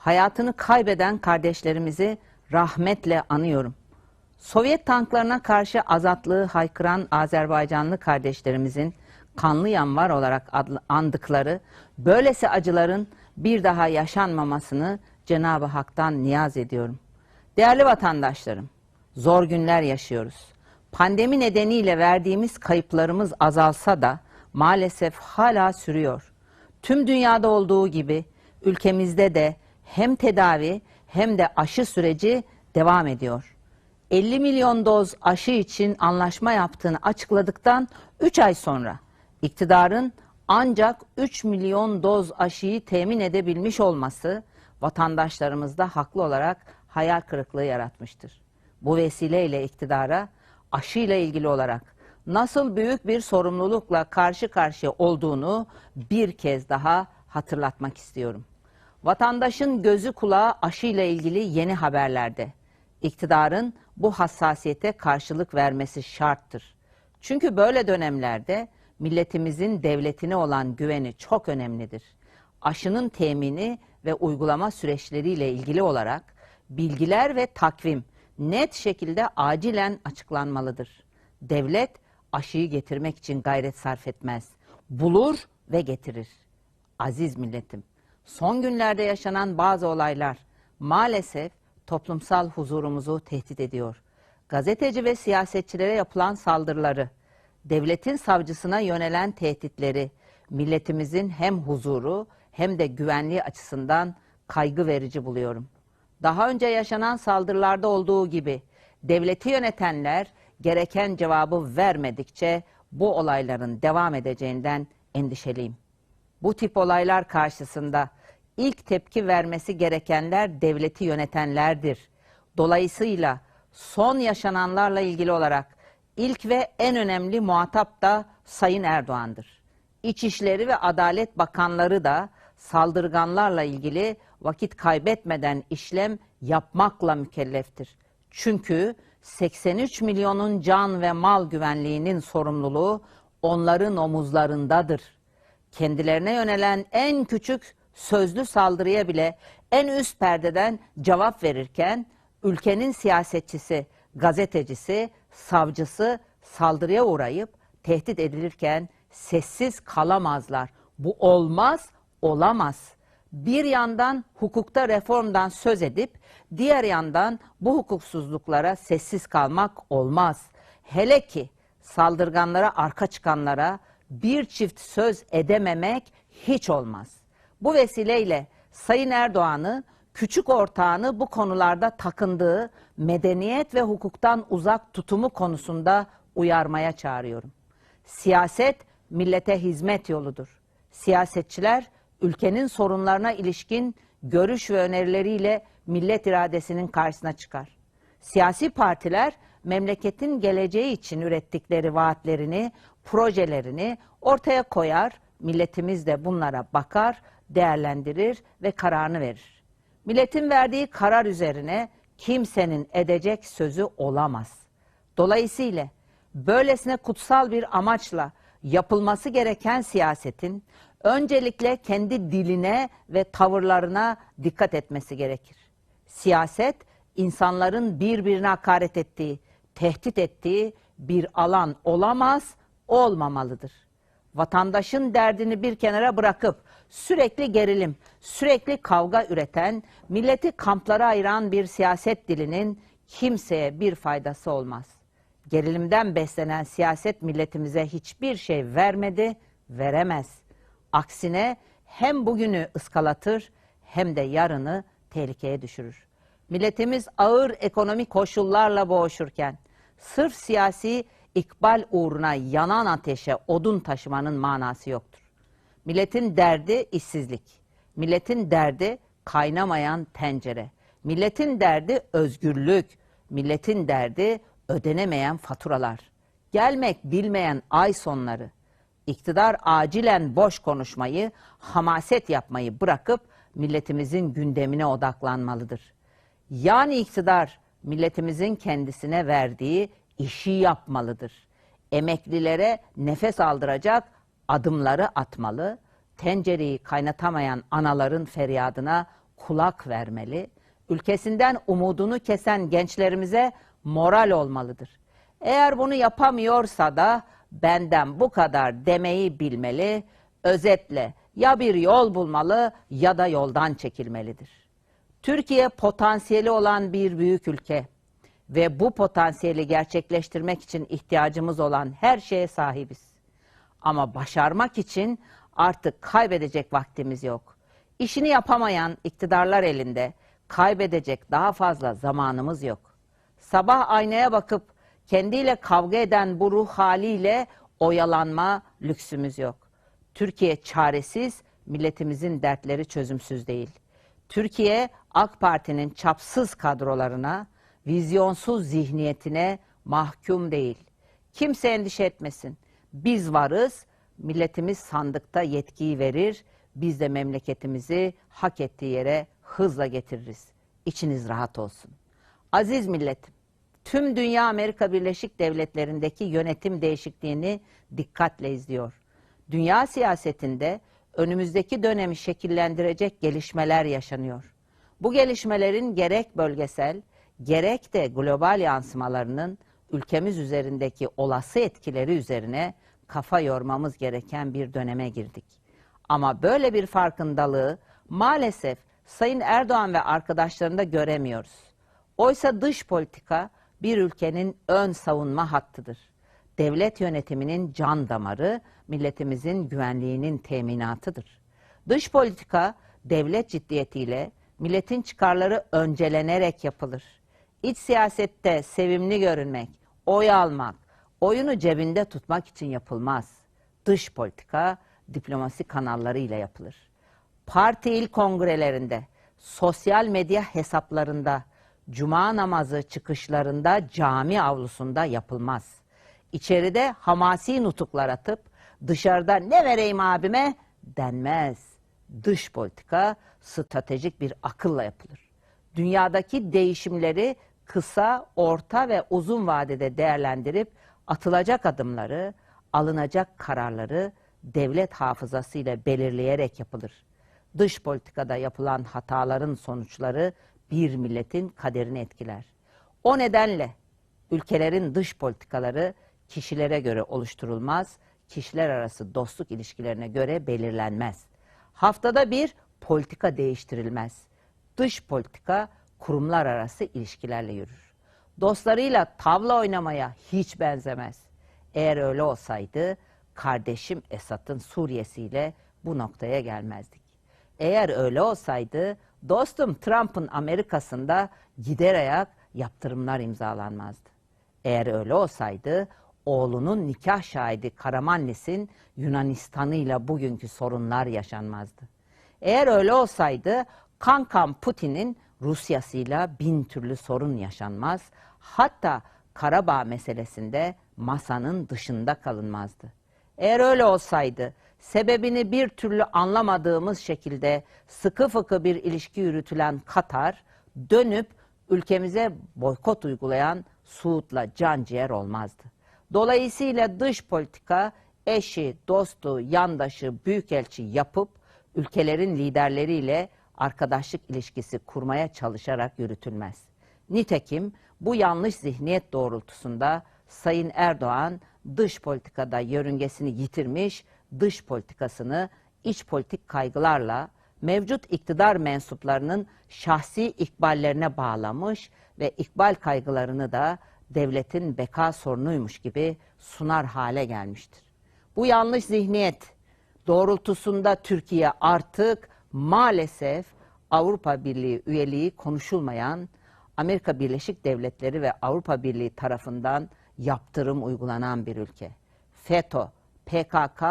hayatını kaybeden kardeşlerimizi rahmetle anıyorum. Sovyet tanklarına karşı azatlığı haykıran Azerbaycanlı kardeşlerimizin kanlı yanvar olarak andıkları böylesi acıların bir daha yaşanmamasını Cenab-ı Hak'tan niyaz ediyorum. Değerli vatandaşlarım, zor günler yaşıyoruz. Pandemi nedeniyle verdiğimiz kayıplarımız azalsa da maalesef hala sürüyor. Tüm dünyada olduğu gibi ülkemizde de hem tedavi hem de aşı süreci devam ediyor. 50 milyon doz aşı için anlaşma yaptığını açıkladıktan 3 ay sonra iktidarın ancak 3 milyon doz aşıyı temin edebilmiş olması vatandaşlarımızda haklı olarak hayal kırıklığı yaratmıştır. Bu vesileyle iktidara aşıyla ilgili olarak nasıl büyük bir sorumlulukla karşı karşıya olduğunu bir kez daha hatırlatmak istiyorum. Vatandaşın gözü kulağı aşıyla ilgili yeni haberlerde. İktidarın bu hassasiyete karşılık vermesi şarttır. Çünkü böyle dönemlerde milletimizin devletine olan güveni çok önemlidir. Aşının temini ve uygulama süreçleriyle ilgili olarak bilgiler ve takvim net şekilde acilen açıklanmalıdır. Devlet aşıyı getirmek için gayret sarf etmez. Bulur ve getirir. Aziz milletim, son günlerde yaşanan bazı olaylar maalesef toplumsal huzurumuzu tehdit ediyor. Gazeteci ve siyasetçilere yapılan saldırıları, devletin savcısına yönelen tehditleri, milletimizin hem huzuru hem de güvenliği açısından kaygı verici buluyorum. Daha önce yaşanan saldırılarda olduğu gibi devleti yönetenler gereken cevabı vermedikçe bu olayların devam edeceğinden endişeliyim. Bu tip olaylar karşısında ilk tepki vermesi gerekenler devleti yönetenlerdir. Dolayısıyla son yaşananlarla ilgili olarak ilk ve en önemli muhatap da Sayın Erdoğan'dır. İçişleri ve Adalet Bakanları da saldırganlarla ilgili vakit kaybetmeden işlem yapmakla mükelleftir. Çünkü 83 milyonun can ve mal güvenliğinin sorumluluğu onların omuzlarındadır kendilerine yönelen en küçük sözlü saldırıya bile en üst perdeden cevap verirken ülkenin siyasetçisi, gazetecisi, savcısı saldırıya uğrayıp tehdit edilirken sessiz kalamazlar. Bu olmaz, olamaz. Bir yandan hukukta reformdan söz edip diğer yandan bu hukuksuzluklara sessiz kalmak olmaz. Hele ki saldırganlara arka çıkanlara bir çift söz edememek hiç olmaz. Bu vesileyle Sayın Erdoğan'ı küçük ortağını bu konularda takındığı medeniyet ve hukuktan uzak tutumu konusunda uyarmaya çağırıyorum. Siyaset millete hizmet yoludur. Siyasetçiler ülkenin sorunlarına ilişkin görüş ve önerileriyle millet iradesinin karşısına çıkar. Siyasi partiler memleketin geleceği için ürettikleri vaatlerini, projelerini ortaya koyar, milletimiz de bunlara bakar, değerlendirir ve kararını verir. Milletin verdiği karar üzerine kimsenin edecek sözü olamaz. Dolayısıyla böylesine kutsal bir amaçla yapılması gereken siyasetin öncelikle kendi diline ve tavırlarına dikkat etmesi gerekir. Siyaset insanların birbirine hakaret ettiği, tehdit ettiği bir alan olamaz, olmamalıdır. Vatandaşın derdini bir kenara bırakıp sürekli gerilim, sürekli kavga üreten, milleti kamplara ayıran bir siyaset dilinin kimseye bir faydası olmaz. Gerilimden beslenen siyaset milletimize hiçbir şey vermedi, veremez. Aksine hem bugünü ıskalatır hem de yarını tehlikeye düşürür. Milletimiz ağır ekonomik koşullarla boğuşurken sırf siyasi ikbal uğruna yanan ateşe odun taşımanın manası yoktur. Milletin derdi işsizlik. Milletin derdi kaynamayan tencere. Milletin derdi özgürlük. Milletin derdi ödenemeyen faturalar. Gelmek bilmeyen ay sonları. İktidar acilen boş konuşmayı, hamaset yapmayı bırakıp milletimizin gündemine odaklanmalıdır. Yani iktidar milletimizin kendisine verdiği işi yapmalıdır. Emeklilere nefes aldıracak adımları atmalı, tencereyi kaynatamayan anaların feryadına kulak vermeli, ülkesinden umudunu kesen gençlerimize moral olmalıdır. Eğer bunu yapamıyorsa da benden bu kadar demeyi bilmeli, özetle ya bir yol bulmalı ya da yoldan çekilmelidir. Türkiye potansiyeli olan bir büyük ülke ve bu potansiyeli gerçekleştirmek için ihtiyacımız olan her şeye sahibiz. Ama başarmak için artık kaybedecek vaktimiz yok. İşini yapamayan iktidarlar elinde kaybedecek daha fazla zamanımız yok. Sabah aynaya bakıp kendiyle kavga eden bu ruh haliyle oyalanma lüksümüz yok. Türkiye çaresiz, milletimizin dertleri çözümsüz değil. Türkiye AK Parti'nin çapsız kadrolarına, vizyonsuz zihniyetine mahkum değil. Kimse endişe etmesin. Biz varız, milletimiz sandıkta yetkiyi verir, biz de memleketimizi hak ettiği yere hızla getiririz. İçiniz rahat olsun. Aziz milletim, tüm dünya Amerika Birleşik Devletleri'ndeki yönetim değişikliğini dikkatle izliyor. Dünya siyasetinde önümüzdeki dönemi şekillendirecek gelişmeler yaşanıyor. Bu gelişmelerin gerek bölgesel, gerek de global yansımalarının ülkemiz üzerindeki olası etkileri üzerine kafa yormamız gereken bir döneme girdik. Ama böyle bir farkındalığı maalesef Sayın Erdoğan ve arkadaşlarında göremiyoruz. Oysa dış politika bir ülkenin ön savunma hattıdır. Devlet yönetiminin can damarı, milletimizin güvenliğinin teminatıdır. Dış politika devlet ciddiyetiyle milletin çıkarları öncelenerek yapılır. İç siyasette sevimli görünmek, oy almak, oyunu cebinde tutmak için yapılmaz. Dış politika diplomasi kanallarıyla yapılır. Parti il kongrelerinde, sosyal medya hesaplarında, cuma namazı çıkışlarında, cami avlusunda yapılmaz. İçeride hamasi nutuklar atıp dışarıda ne vereyim abime denmez. Dış politika stratejik bir akılla yapılır. Dünyadaki değişimleri kısa, orta ve uzun vadede değerlendirip atılacak adımları, alınacak kararları devlet hafızasıyla belirleyerek yapılır. Dış politikada yapılan hataların sonuçları bir milletin kaderini etkiler. O nedenle ülkelerin dış politikaları kişilere göre oluşturulmaz, kişiler arası dostluk ilişkilerine göre belirlenmez. Haftada bir politika değiştirilmez. Dış politika kurumlar arası ilişkilerle yürür. Dostlarıyla tavla oynamaya hiç benzemez. Eğer öyle olsaydı kardeşim Esad'ın Suriye'siyle bu noktaya gelmezdik. Eğer öyle olsaydı dostum Trump'ın Amerika'sında gider ayak yaptırımlar imzalanmazdı. Eğer öyle olsaydı oğlunun nikah şahidi Karamanlis'in Yunanistan'ıyla bugünkü sorunlar yaşanmazdı. Eğer öyle olsaydı kankam Putin'in Rusya'sıyla bin türlü sorun yaşanmaz. Hatta Karabağ meselesinde masanın dışında kalınmazdı. Eğer öyle olsaydı sebebini bir türlü anlamadığımız şekilde sıkı fıkı bir ilişki yürütülen Katar dönüp ülkemize boykot uygulayan Suud'la can ciğer olmazdı. Dolayısıyla dış politika eşi, dostu, yandaşı, büyükelçi yapıp ülkelerin liderleriyle arkadaşlık ilişkisi kurmaya çalışarak yürütülmez. Nitekim bu yanlış zihniyet doğrultusunda Sayın Erdoğan dış politikada yörüngesini yitirmiş, dış politikasını iç politik kaygılarla mevcut iktidar mensuplarının şahsi ikballerine bağlamış ve ikbal kaygılarını da devletin beka sorunuymuş gibi sunar hale gelmiştir. Bu yanlış zihniyet doğrultusunda Türkiye artık maalesef Avrupa Birliği üyeliği konuşulmayan Amerika Birleşik Devletleri ve Avrupa Birliği tarafından yaptırım uygulanan bir ülke. FETÖ, PKK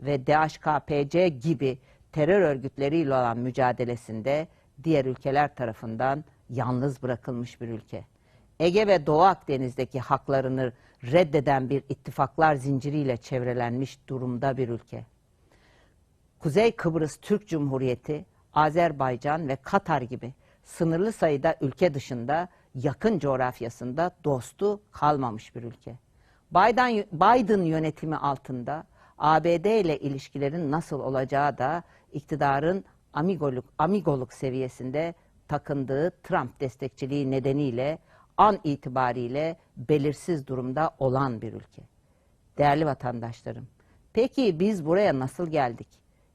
ve DHKPC gibi terör örgütleriyle olan mücadelesinde diğer ülkeler tarafından yalnız bırakılmış bir ülke. Ege ve Doğu Akdeniz'deki haklarını reddeden bir ittifaklar zinciriyle çevrelenmiş durumda bir ülke. Kuzey Kıbrıs Türk Cumhuriyeti, Azerbaycan ve Katar gibi sınırlı sayıda ülke dışında yakın coğrafyasında dostu kalmamış bir ülke. Biden, Biden yönetimi altında ABD ile ilişkilerin nasıl olacağı da iktidarın amigoluk, amigoluk seviyesinde takındığı Trump destekçiliği nedeniyle an itibariyle belirsiz durumda olan bir ülke. Değerli vatandaşlarım, peki biz buraya nasıl geldik?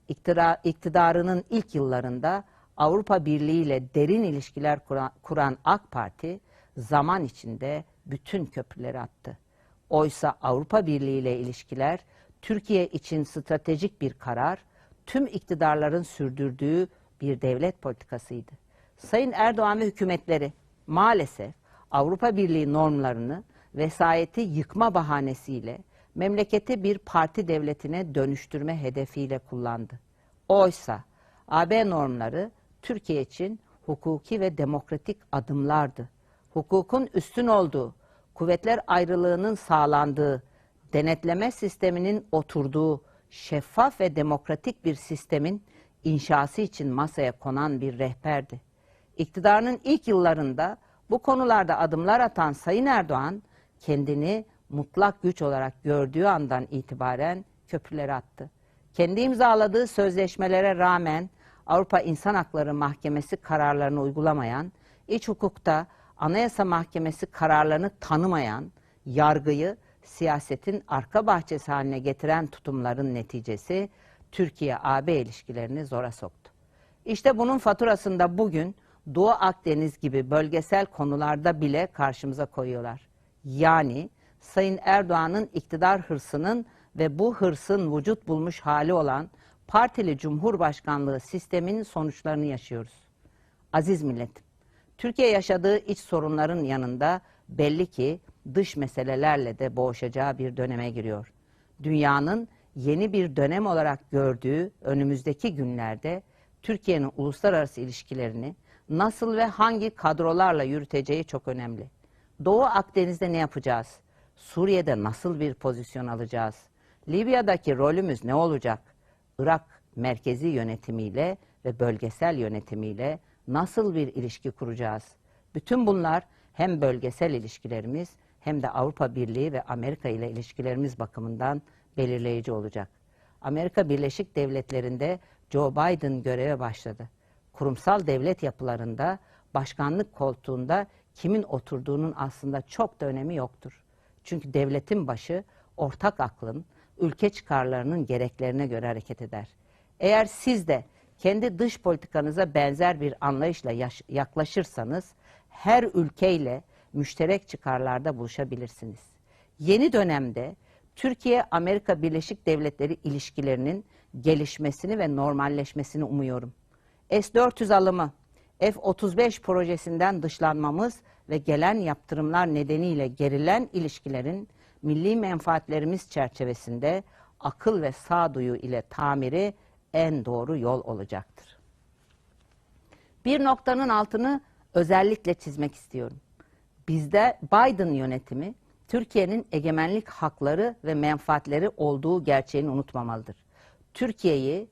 İktidar, iktidarının ilk yıllarında Avrupa Birliği ile derin ilişkiler kuran, kuran AK Parti zaman içinde bütün köprüleri attı. Oysa Avrupa Birliği ile ilişkiler Türkiye için stratejik bir karar, tüm iktidarların sürdürdüğü bir devlet politikasıydı. Sayın Erdoğan ve hükümetleri maalesef Avrupa Birliği normlarını vesayeti yıkma bahanesiyle memleketi bir parti devletine dönüştürme hedefiyle kullandı. Oysa AB normları Türkiye için hukuki ve demokratik adımlardı. Hukukun üstün olduğu, kuvvetler ayrılığının sağlandığı, denetleme sisteminin oturduğu şeffaf ve demokratik bir sistemin inşası için masaya konan bir rehberdi. İktidarının ilk yıllarında bu konularda adımlar atan Sayın Erdoğan kendini mutlak güç olarak gördüğü andan itibaren köprüleri attı. Kendi imzaladığı sözleşmelere rağmen Avrupa İnsan Hakları Mahkemesi kararlarını uygulamayan, iç hukukta Anayasa Mahkemesi kararlarını tanımayan, yargıyı siyasetin arka bahçesi haline getiren tutumların neticesi Türkiye-AB ilişkilerini zora soktu. İşte bunun faturasında bugün Doğu Akdeniz gibi bölgesel konularda bile karşımıza koyuyorlar. Yani Sayın Erdoğan'ın iktidar hırsının ve bu hırsın vücut bulmuş hali olan partili cumhurbaşkanlığı sistemin sonuçlarını yaşıyoruz. Aziz milletim, Türkiye yaşadığı iç sorunların yanında belli ki dış meselelerle de boğuşacağı bir döneme giriyor. Dünyanın yeni bir dönem olarak gördüğü önümüzdeki günlerde Türkiye'nin uluslararası ilişkilerini nasıl ve hangi kadrolarla yürüteceği çok önemli. Doğu Akdeniz'de ne yapacağız? Suriye'de nasıl bir pozisyon alacağız? Libya'daki rolümüz ne olacak? Irak merkezi yönetimiyle ve bölgesel yönetimiyle nasıl bir ilişki kuracağız? Bütün bunlar hem bölgesel ilişkilerimiz hem de Avrupa Birliği ve Amerika ile ilişkilerimiz bakımından belirleyici olacak. Amerika Birleşik Devletleri'nde Joe Biden göreve başladı. Kurumsal devlet yapılarında başkanlık koltuğunda kimin oturduğunun aslında çok da önemi yoktur. Çünkü devletin başı ortak aklın, ülke çıkarlarının gereklerine göre hareket eder. Eğer siz de kendi dış politikanıza benzer bir anlayışla yaklaşırsanız her ülkeyle müşterek çıkarlarda buluşabilirsiniz. Yeni dönemde Türkiye-Amerika Birleşik Devletleri ilişkilerinin gelişmesini ve normalleşmesini umuyorum. S-400 alımı, F-35 projesinden dışlanmamız ve gelen yaptırımlar nedeniyle gerilen ilişkilerin milli menfaatlerimiz çerçevesinde akıl ve sağduyu ile tamiri en doğru yol olacaktır. Bir noktanın altını özellikle çizmek istiyorum. Bizde Biden yönetimi Türkiye'nin egemenlik hakları ve menfaatleri olduğu gerçeğini unutmamalıdır. Türkiye'yi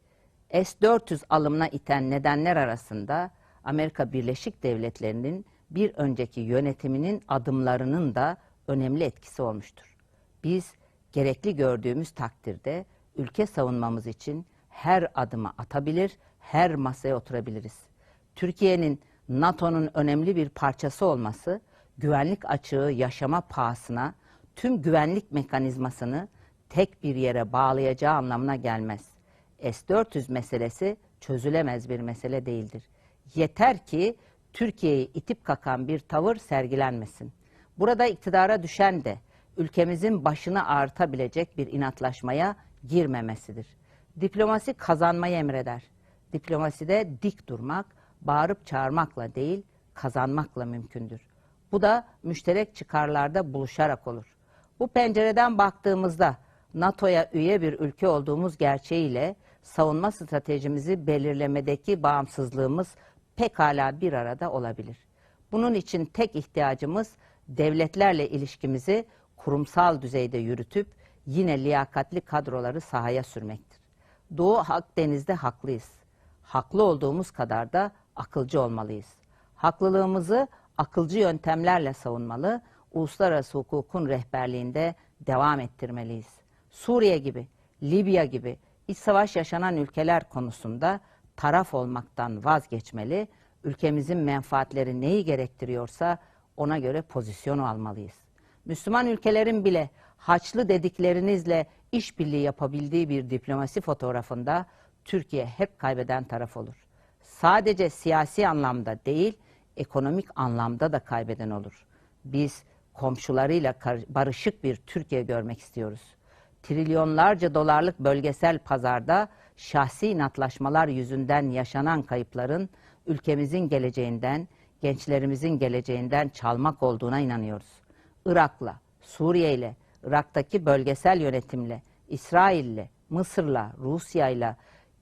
S-400 alımına iten nedenler arasında Amerika Birleşik Devletleri'nin bir önceki yönetiminin adımlarının da önemli etkisi olmuştur. Biz gerekli gördüğümüz takdirde ülke savunmamız için her adımı atabilir, her masaya oturabiliriz. Türkiye'nin NATO'nun önemli bir parçası olması, güvenlik açığı yaşama pahasına tüm güvenlik mekanizmasını tek bir yere bağlayacağı anlamına gelmez. S-400 meselesi çözülemez bir mesele değildir. Yeter ki Türkiye'yi itip kakan bir tavır sergilenmesin. Burada iktidara düşen de ülkemizin başını ağrıtabilecek bir inatlaşmaya girmemesidir. Diplomasi kazanmayı emreder. Diplomaside dik durmak, bağırıp çağırmakla değil, kazanmakla mümkündür. Bu da müşterek çıkarlarda buluşarak olur. Bu pencereden baktığımızda NATO'ya üye bir ülke olduğumuz gerçeğiyle savunma stratejimizi belirlemedeki bağımsızlığımız pekala bir arada olabilir. Bunun için tek ihtiyacımız devletlerle ilişkimizi kurumsal düzeyde yürütüp yine liyakatli kadroları sahaya sürmektir. Doğu Akdeniz'de haklıyız. Haklı olduğumuz kadar da akılcı olmalıyız. Haklılığımızı akılcı yöntemlerle savunmalı, uluslararası hukukun rehberliğinde devam ettirmeliyiz. Suriye gibi, Libya gibi iç savaş yaşanan ülkeler konusunda taraf olmaktan vazgeçmeli, ülkemizin menfaatleri neyi gerektiriyorsa ona göre pozisyon almalıyız. Müslüman ülkelerin bile haçlı dediklerinizle işbirliği yapabildiği bir diplomasi fotoğrafında Türkiye hep kaybeden taraf olur. Sadece siyasi anlamda değil, ekonomik anlamda da kaybeden olur. Biz komşularıyla barışık bir Türkiye görmek istiyoruz. Trilyonlarca dolarlık bölgesel pazarda şahsi inatlaşmalar yüzünden yaşanan kayıpların ülkemizin geleceğinden, gençlerimizin geleceğinden çalmak olduğuna inanıyoruz. Irak'la, Suriye'yle, Irak'taki bölgesel yönetimle, İsrail'le, Mısır'la, Rusya'yla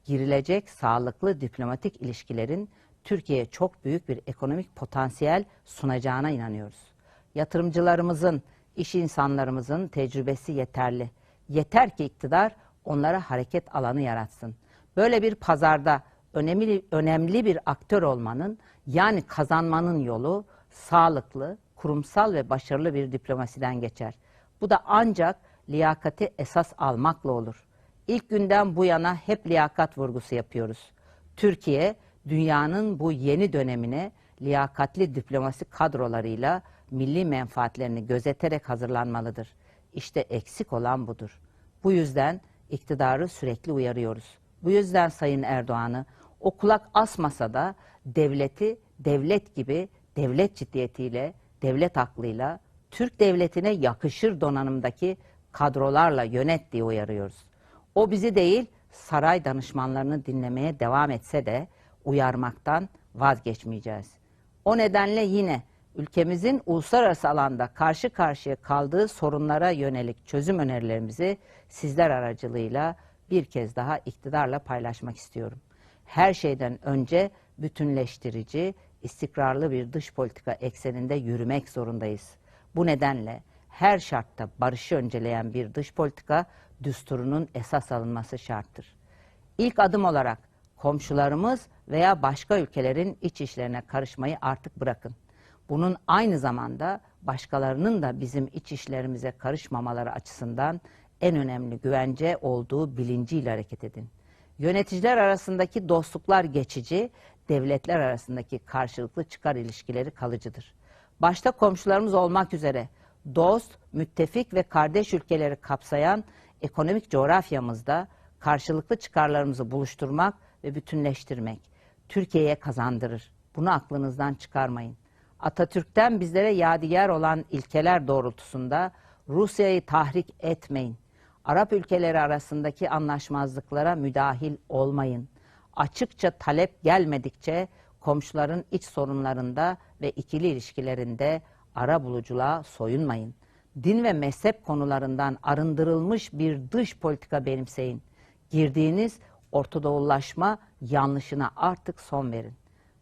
girilecek sağlıklı diplomatik ilişkilerin Türkiye'ye çok büyük bir ekonomik potansiyel sunacağına inanıyoruz. Yatırımcılarımızın, iş insanlarımızın tecrübesi yeterli. Yeter ki iktidar onlara hareket alanı yaratsın. Böyle bir pazarda önemli önemli bir aktör olmanın yani kazanmanın yolu sağlıklı, kurumsal ve başarılı bir diplomasiden geçer. Bu da ancak liyakati esas almakla olur. İlk günden bu yana hep liyakat vurgusu yapıyoruz. Türkiye dünyanın bu yeni dönemine liyakatli diplomasi kadrolarıyla milli menfaatlerini gözeterek hazırlanmalıdır. İşte eksik olan budur. Bu yüzden iktidarı sürekli uyarıyoruz. Bu yüzden Sayın Erdoğan'ı o kulak asmasa da devleti devlet gibi devlet ciddiyetiyle, devlet aklıyla, Türk devletine yakışır donanımdaki kadrolarla yönet diye uyarıyoruz. O bizi değil saray danışmanlarını dinlemeye devam etse de uyarmaktan vazgeçmeyeceğiz. O nedenle yine ülkemizin uluslararası alanda karşı karşıya kaldığı sorunlara yönelik çözüm önerilerimizi sizler aracılığıyla bir kez daha iktidarla paylaşmak istiyorum. Her şeyden önce bütünleştirici, istikrarlı bir dış politika ekseninde yürümek zorundayız. Bu nedenle her şartta barışı önceleyen bir dış politika düsturunun esas alınması şarttır. İlk adım olarak komşularımız veya başka ülkelerin iç işlerine karışmayı artık bırakın. Bunun aynı zamanda başkalarının da bizim iç işlerimize karışmamaları açısından en önemli güvence olduğu bilinciyle hareket edin. Yöneticiler arasındaki dostluklar geçici, devletler arasındaki karşılıklı çıkar ilişkileri kalıcıdır. Başta komşularımız olmak üzere dost, müttefik ve kardeş ülkeleri kapsayan ekonomik coğrafyamızda karşılıklı çıkarlarımızı buluşturmak ve bütünleştirmek Türkiye'ye kazandırır. Bunu aklınızdan çıkarmayın. Atatürk'ten bizlere yadigar olan ilkeler doğrultusunda Rusya'yı tahrik etmeyin. Arap ülkeleri arasındaki anlaşmazlıklara müdahil olmayın. Açıkça talep gelmedikçe komşuların iç sorunlarında ve ikili ilişkilerinde ara buluculuğa soyunmayın. Din ve mezhep konularından arındırılmış bir dış politika benimseyin. Girdiğiniz Ortadoğulaşma yanlışına artık son verin.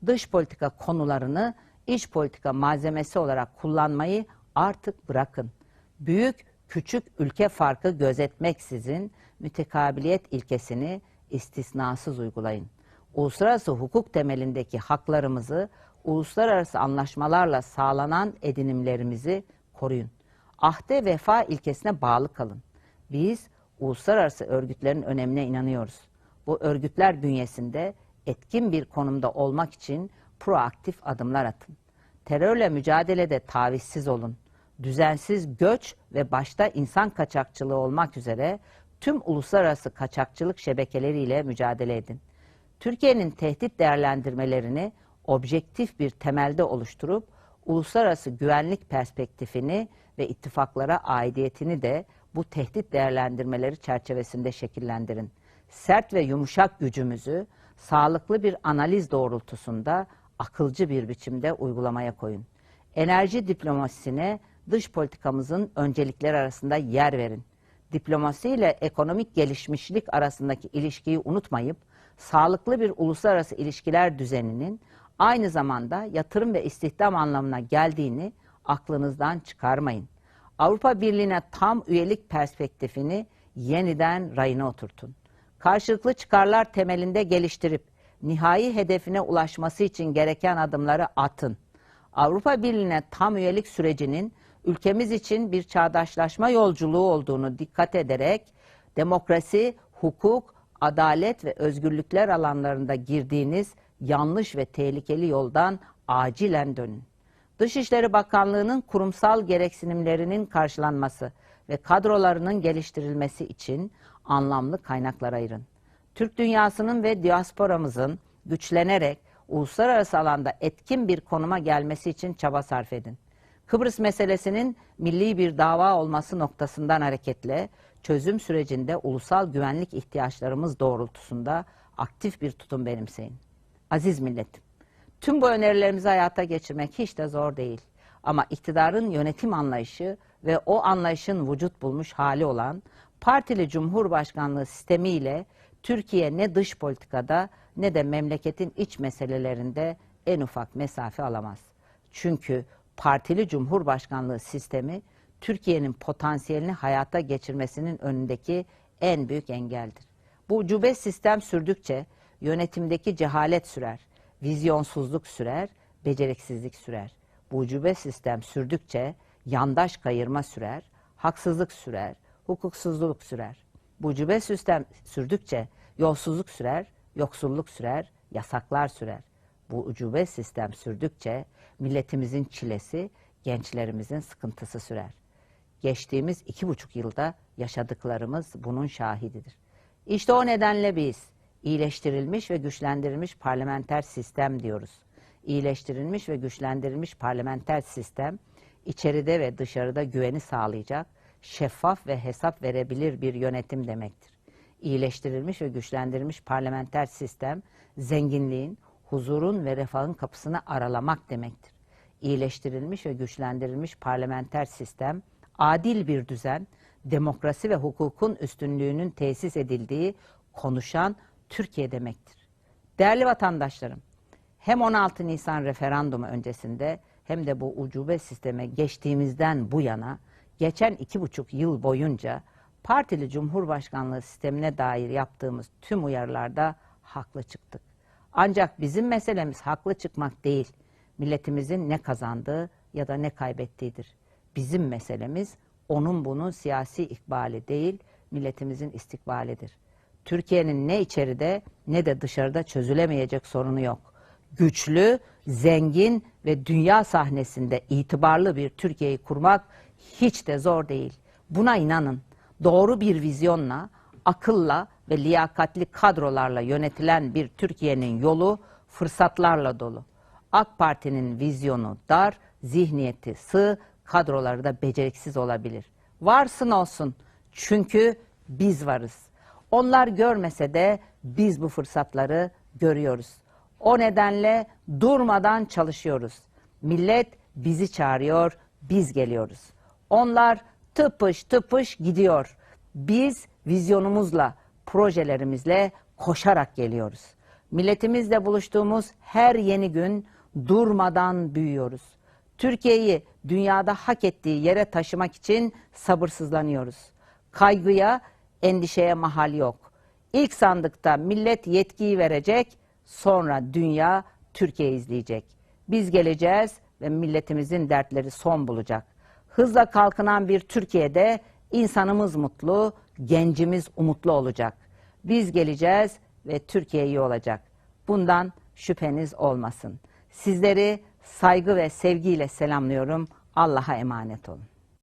Dış politika konularını iç politika malzemesi olarak kullanmayı artık bırakın. Büyük küçük ülke farkı gözetmeksizin mütekabiliyet ilkesini istisnasız uygulayın. Uluslararası hukuk temelindeki haklarımızı uluslararası anlaşmalarla sağlanan edinimlerimizi koruyun. Ahde vefa ilkesine bağlı kalın. Biz uluslararası örgütlerin önemine inanıyoruz. Bu örgütler bünyesinde etkin bir konumda olmak için proaktif adımlar atın. Terörle mücadelede tavizsiz olun. Düzensiz göç ve başta insan kaçakçılığı olmak üzere tüm uluslararası kaçakçılık şebekeleriyle mücadele edin. Türkiye'nin tehdit değerlendirmelerini objektif bir temelde oluşturup uluslararası güvenlik perspektifini ve ittifaklara aidiyetini de bu tehdit değerlendirmeleri çerçevesinde şekillendirin. Sert ve yumuşak gücümüzü sağlıklı bir analiz doğrultusunda akılcı bir biçimde uygulamaya koyun. Enerji diplomasisine dış politikamızın öncelikleri arasında yer verin. Diplomasi ile ekonomik gelişmişlik arasındaki ilişkiyi unutmayıp sağlıklı bir uluslararası ilişkiler düzeninin aynı zamanda yatırım ve istihdam anlamına geldiğini aklınızdan çıkarmayın. Avrupa Birliği'ne tam üyelik perspektifini yeniden rayına oturtun. Karşılıklı çıkarlar temelinde geliştirip nihai hedefine ulaşması için gereken adımları atın. Avrupa Birliği'ne tam üyelik sürecinin ülkemiz için bir çağdaşlaşma yolculuğu olduğunu dikkat ederek demokrasi, hukuk, adalet ve özgürlükler alanlarında girdiğiniz yanlış ve tehlikeli yoldan acilen dönün. Dışişleri Bakanlığı'nın kurumsal gereksinimlerinin karşılanması ve kadrolarının geliştirilmesi için anlamlı kaynaklar ayırın. Türk dünyasının ve diasporamızın güçlenerek uluslararası alanda etkin bir konuma gelmesi için çaba sarf edin. Kıbrıs meselesinin milli bir dava olması noktasından hareketle çözüm sürecinde ulusal güvenlik ihtiyaçlarımız doğrultusunda aktif bir tutum benimseyin. Aziz milletim, tüm bu önerilerimizi hayata geçirmek hiç de zor değil. Ama iktidarın yönetim anlayışı ve o anlayışın vücut bulmuş hali olan partili cumhurbaşkanlığı sistemiyle Türkiye ne dış politikada ne de memleketin iç meselelerinde en ufak mesafe alamaz. Çünkü partili cumhurbaşkanlığı sistemi Türkiye'nin potansiyelini hayata geçirmesinin önündeki en büyük engeldir. Bu ucube sistem sürdükçe yönetimdeki cehalet sürer, vizyonsuzluk sürer, beceriksizlik sürer. Bu ucube sistem sürdükçe yandaş kayırma sürer, haksızlık sürer, hukuksuzluk sürer. Bu ucube sistem sürdükçe yolsuzluk sürer, yoksulluk sürer, yasaklar sürer. Bu ucube sistem sürdükçe milletimizin çilesi, gençlerimizin sıkıntısı sürer. Geçtiğimiz iki buçuk yılda yaşadıklarımız bunun şahididir. İşte o nedenle biz iyileştirilmiş ve güçlendirilmiş parlamenter sistem diyoruz. İyileştirilmiş ve güçlendirilmiş parlamenter sistem içeride ve dışarıda güveni sağlayacak, şeffaf ve hesap verebilir bir yönetim demektir. İyileştirilmiş ve güçlendirilmiş parlamenter sistem zenginliğin, huzurun ve refahın kapısını aralamak demektir. İyileştirilmiş ve güçlendirilmiş parlamenter sistem adil bir düzen, demokrasi ve hukukun üstünlüğünün tesis edildiği konuşan Türkiye demektir. Değerli vatandaşlarım, hem 16 Nisan referandumu öncesinde hem de bu ucube sisteme geçtiğimizden bu yana geçen iki buçuk yıl boyunca partili cumhurbaşkanlığı sistemine dair yaptığımız tüm uyarılarda haklı çıktık. Ancak bizim meselemiz haklı çıkmak değil, milletimizin ne kazandığı ya da ne kaybettiğidir. Bizim meselemiz onun bunun siyasi ikbali değil, milletimizin istikbalidir. Türkiye'nin ne içeride ne de dışarıda çözülemeyecek sorunu yok. Güçlü, zengin ve dünya sahnesinde itibarlı bir Türkiye'yi kurmak hiç de zor değil. Buna inanın. Doğru bir vizyonla, akılla ve liyakatli kadrolarla yönetilen bir Türkiye'nin yolu fırsatlarla dolu. AK Parti'nin vizyonu dar, zihniyeti sığ, kadroları da beceriksiz olabilir. Varsın olsun. Çünkü biz varız. Onlar görmese de biz bu fırsatları görüyoruz. O nedenle durmadan çalışıyoruz. Millet bizi çağırıyor, biz geliyoruz. Onlar tıpış tıpış gidiyor. Biz vizyonumuzla, projelerimizle koşarak geliyoruz. Milletimizle buluştuğumuz her yeni gün durmadan büyüyoruz. Türkiye'yi dünyada hak ettiği yere taşımak için sabırsızlanıyoruz. Kaygıya, endişeye mahal yok. İlk sandıkta millet yetkiyi verecek, sonra dünya Türkiye izleyecek. Biz geleceğiz ve milletimizin dertleri son bulacak. Hızla kalkınan bir Türkiye'de insanımız mutlu, gencimiz umutlu olacak. Biz geleceğiz ve Türkiye iyi olacak. Bundan şüpheniz olmasın. Sizleri saygı ve sevgiyle selamlıyorum. Allah'a emanet olun.